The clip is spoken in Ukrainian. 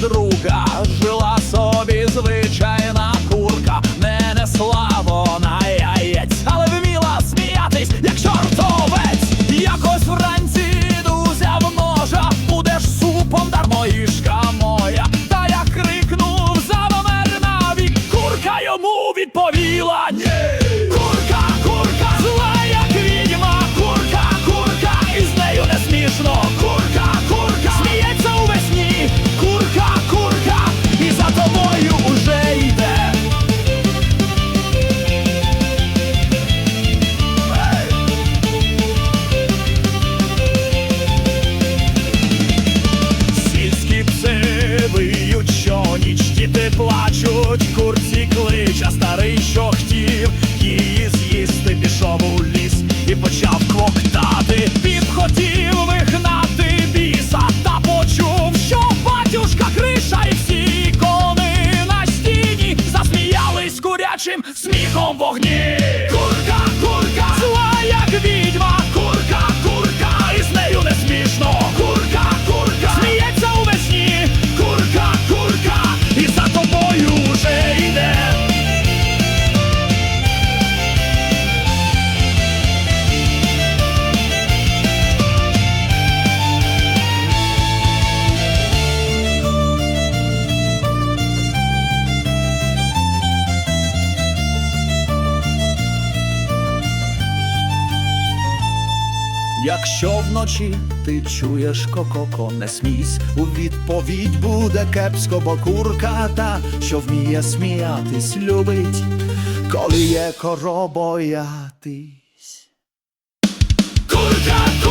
друга. Жила собі звичайна курка, не несла вона яєць, але вміла сміятись, як чортовець. Якось вранці друзя в ножа, будеш супом дармоїшка моя. Та я крикнув завмер навік, курка йому відповіла плачуть, курці клич, а старий, що хотів її з'їсти, пішов у ліс і почав квоктати. Він хотів вигнати біса, та почув, що батюшка криша і всі кони на стіні засміялись курячим сміхом вогні. Якщо вночі ти чуєш кококо, не смійсь, у відповідь буде кепсько, бо курка та, що вміє сміятись, любить, коли є коробоятись. Курка,